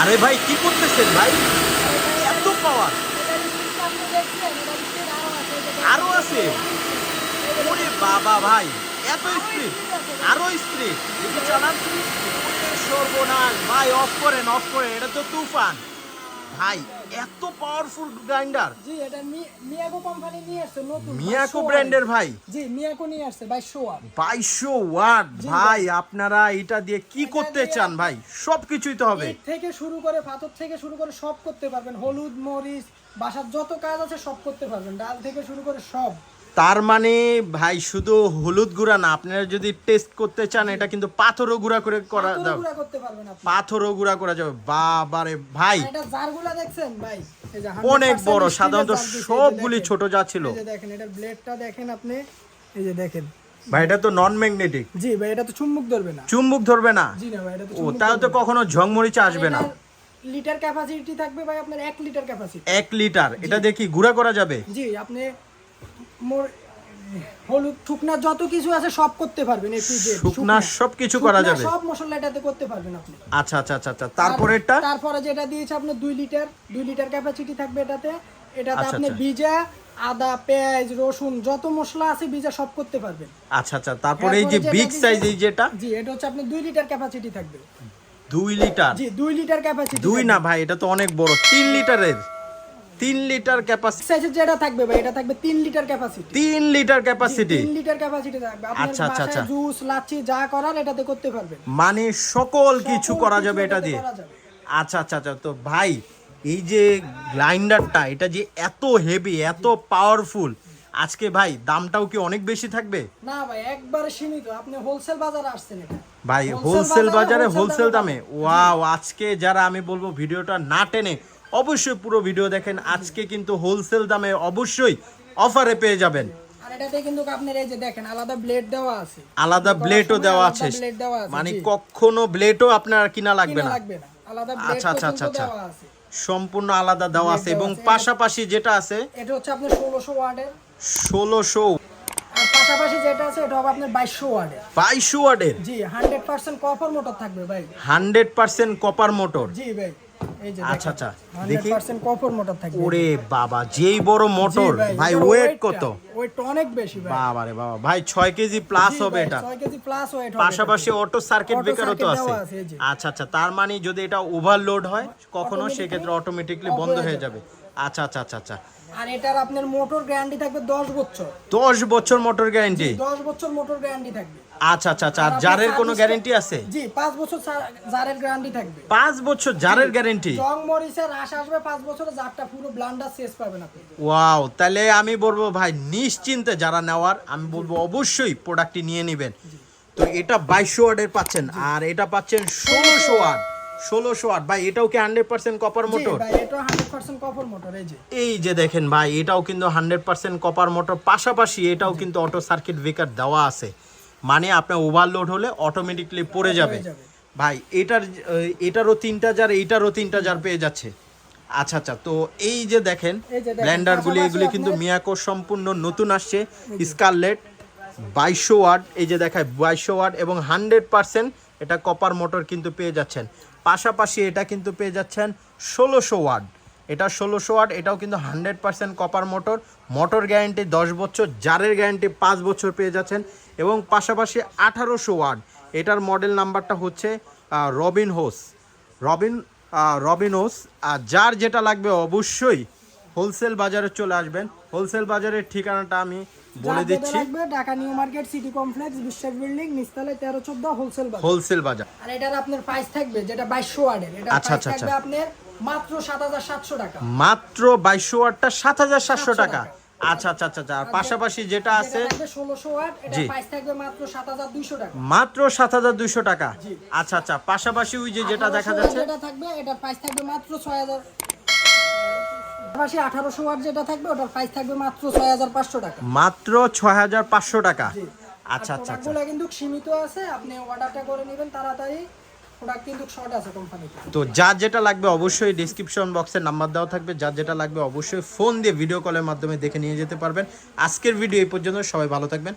আরে ভাই, কি করতেছেন ভাই? এত পাওয়ার আরও আছে। ওরে বাবা ভাই, এত স্পিড আরও স্পিড চালান। সর্বনাশ। ভাই অফ করেন অফ করেন, এটা তো তুফান। ভাই এত পাওয়ারফুল গ্রাইন্ডার জি এটা মিয়াকো কোম্পানি নিয়ে আসছে নতুন মিয়াকো ব্র্যান্ডের ভাই। জি মিয়াকো নিয়ে আসছে 2200 ওয়াট 2200 ওয়াট ভাই। আপনারা এটা দিয়ে কি করতে চান ভাই? সব কিছুই তো হবে। থেকে শুরু করে পাথর থেকে শুরু করে সব করতে পারবেন। হলুদ মরিচ বাসার যত কাজ আছে সব করতে পারবেন। ডাল থেকে শুরু করে সব। তার মানে ভাই শুধু হলুদ গুঁড়া না আপনারা যদি টেস্ট করতে চান এটা কিন্তু পাথরও গুঁড়া করে করা যাবে। পাথরও গুঁড়া করা যাবে। বাবারে ভাই। অনেক বড় সাধারণত সবগুলি। ছোট যা ছিল। দেখেন এটার ব্লেডটা দেখেন আপনি। এই যে দেখেন। ভাই এটা তো নন ম্যাগনেটিক জি ভাই এটা তো চুম্বক ধরবে না। চুম্বক ধরবে না? জি না ভাই এটা তো ও তাহলে তো। কখনো ঝংমরিচা আসবে না। লিটার ক্যাপাসিটি থাকবে ভাই আপনার এক লিটার ক্যাপাসিটি এক লিটার এটা দেখি গুঁড়া করা যাবে? জি আপনি মোর হলুদ শুকনা যত কিছু আছে সব করতে পারবেন এ টু জেড শুকনা সব কিছু করা যাবে? সব মশলা এটাতে করতে পারবেন আপনি। আচ্ছা আচ্ছা আচ্ছা আচ্ছা তারপরেরটা? আর তারপরে যেটা দিয়েছে আপনি দুই লিটার দুই লিটার ক্যাপাসিটি থাকবে এটাতে। এটাতে আচ্ছা, আপনি আচ্ছা। ভিজা আদা পেঁয়াজ রসুন যত মশলা আছে ভিজা সব করতে পারবেন। আচ্ছা আচ্ছা তারপরে এই যে বিগ সাইজ এই যেটা? জি এটা হচ্ছে আপনি দুই লিটার ক্যাপাসিটি থাকবে। দুই লিটার? জি দুই লিটার ক্যাপাসিটি দুই না ভাই এটা তো অনেক বড় তিন লিটারের। তিন লিটার ক্যাপাসিটি সাইজের যেটা থাকবে ভাই এটা থাকবে তিন লিটার ক্যাপাসিটি তিন লিটার ক্যাপাসিটি তিন লিটার ক্যাপাসিটি থাকবে। আচ্ছা, আচ্ছা, আচ্ছা। জুস লাচ্ছি যা করার এটাতে করতে পারবেন। মানে সকল কিছু করা যাবে এটা দিয়ে? আচ্ছা আচ্ছা আচ্ছা তো ভাই এই যে গ্রাইন্ডারটা এটা যে এত হেভি এত পাওয়ারফুল আজকে ভাই দামটাও কি অনেক বেশি থাকবে? না ভাই একবারে সীমিত। আপনি হোলসেল বাজারে আসছেন এটা। ভাই হোলসেল বাজারে হোলসেল দামে ওয়াও আজকে যারা আমি বলব ভিডিওটা না টেনে অবশ্যই পুরো ভিডিও দেখেন। আজকে কিন্তু হোলসেল দামে অবশ্যই অফারে পেয়ে যাবেন। কিন্তু এই যে দেখেন আলাদা ব্লেড দেওয়া আছে। আলাদা ব্লেডও দেওয়া আছে। মানে। কখনো ব্লেডও আপনার কিনা লাগবে না। আচ্ছা, আচ্ছা, আচ্ছা, আচ্ছা। সম্পূর্ণ আলাদা দেওয়া আছে। এবং পাশাপাশি যেটা আছে এটা হচ্ছে আপনার ষোলোশো ওয়ার্ডের। ষোলোশো। আর পাশাপাশি যেটা আছে এটা হবে আপনার বাইশশো ওয়ার্ডের। বাইশশো ওয়াটের জি হান্ড্রেড পার্সেন্ট কপার মোটর থাকবে ভাই। হান্ড্রেড পার্সেন্ট কপার মোটর জি ভাই। আচ্ছা, আচ্ছা। দেখি। কপার মোটর থাকবে ওরে বাবা যেই বড় মোটর ভাই ওয়েট কত ওয়েট অনেক বেশি ভাই বাবা রে বাবা ভাই ছয় কেজি প্লাস হবে এটা 6 কেজি প্লাস ওয়েট হবে পাশাপাশি অটো সার্কিট ব্রেকারও তো আছে। আচ্ছা আচ্ছা তার মানে যদি এটা ওভারলোড হয় কখনো সেক্ষেত্রে অটোমেটিকলি বন্ধ হয়ে যাবে আচ্ছা আচ্ছা আচ্ছা আচ্ছা। আর এটার আপনার মোটর গ্যারান্টি থাকবে দশ বছর। দশ বছর মোটর গ্যারেন্টি? দশ বছর মোটর গ্যারান্টি থাকবে। আচ্ছা আচ্ছা আচ্ছা। আর জারের কোনো গ্যারেন্টি আছে? জি পাঁচ বছর সা- জারের গ্যারান্টি থাকবে। পাঁচ বছর জারের গ্যারেন্টি? জং মরিচের রাশ আসবে পাঁচ বছরে জারটা পুরো ব্লান্ডার শেষ পাবেন আপনি। ওয়াও তাহলে আমি বলব ভাই নিশ্চিন্তে যারা নেওয়ার আমি বলব অবশ্যই প্রোডাক্টটি নিয়ে নেবেন। তো এটা বাইশশো ওয়ার্ডের পাচ্ছেন আর এটা পাচ্ছেন ষোলোশো ওয়ার্ড ষোলোশো ওয়ার্ড ভাই এটাও কি হান্ড্রেড পার্সেন্ট কপার মোটর এই যে। দেখেন ভাই এটাও কিন্তু হান্ড্রেড পার্সেন্ট কপার মোটর পাশাপাশি এটাও কিন্তু অটো সার্কিট ব্রেকার দেওয়া আছে। মানে আপনার ওভারলোড হলে অটোমেটিকলি পড়ে যাবে। ভাই এটার এটারও তিনটা জার এইটারও তিনটা জার পেয়ে যাচ্ছে। আচ্ছা আচ্ছা তো এই যে দেখেন ব্ল্যান্ডারগুলি এগুলি কিন্তু আপনার- মিয়াকো সম্পূর্ণ নতুন আসছে। স্কারলেট বাইশশো ওয়াট, এই যে দেখায় বাইশো ওয়াট এবং হান্ড্রেড পার্সেন্ট এটা কপার মোটর কিন্তু পেয়ে যাচ্ছেন। পাশাপাশি এটা কিন্তু পেয়ে যাচ্ছেন ষোলোশো ওয়াট। এটা ষোলোশো ওয়াট, এটাও কিন্তু hundred percent copper motor. Motor guarantee দশ বছর, জারের গ্যারেন্টি পাঁচ বছর পেয়ে যাচ্ছেন এবং পাশাপাশি আঠারোশো ওয়াট, এটার মডেল নাম্বারটা হচ্ছে রবিন হোস। রবিন রবিন হোস আর যার যেটা লাগবে অবশ্যই হোলসেল বাজারে চলে আসবেন। হোলসেল বাজারের ঠিকানাটা আমি বলে দিচ্ছি। Dhaka new market city complex Biswas building তেরো চোদ্দ হোলসেল বাজার। হোলসেল বাজার। আর এটার আপনার প্রাইস থাকবে যেটা বাইশশো ওয়ার্ডের এটা আচ্ছা, প্রাইস আচ্ছা, থাকবে আচ্ছা। আপনার মাত্র সাত হাজার সাতশো টাকা। মাত্র ওয়াটটা টাকা। আচ্ছা আচ্ছা আচ্ছা আর পাশাপাশি যেটা আছে এটা মাত্র সাত হাজার দুইশো টাকা। আচ্ছা আচ্ছা। পাশাপাশি ওই যে যেটা দেখা যাচ্ছে থাকবে প্রাইস থাকবে মাত্র ছয় হাজার পাশাপাশি আঠারোশো ওয়াট যেটা থাকবে ওটার প্রাইস থাকবে মাত্র ছয় হাজার পাঁচশো টাকা। মাত্র ছয় হাজার পাঁচশো টাকা? আচ্ছা আচ্ছা আচ্ছা। প্রোডাক্টগুলো কিন্তু সীমিত আছে আপনি অর্ডারটা করে নেবেন তাড়াতাড়ি। প্রোডাক্ট কিন্তু শর্ট আছে কোম্পানিতে তো। যার যেটা লাগবে অবশ্যই ডিসক্রিপশন বক্সে নাম্বার দেওয়া থাকবে যার যেটা লাগবে অবশ্যই ফোন দিয়ে ভিডিও কলের মাধ্যমে দেখে নিয়ে যেতে পারবেন। আজকের ভিডিও এই পর্যন্ত সবাই ভালো থাকবেন।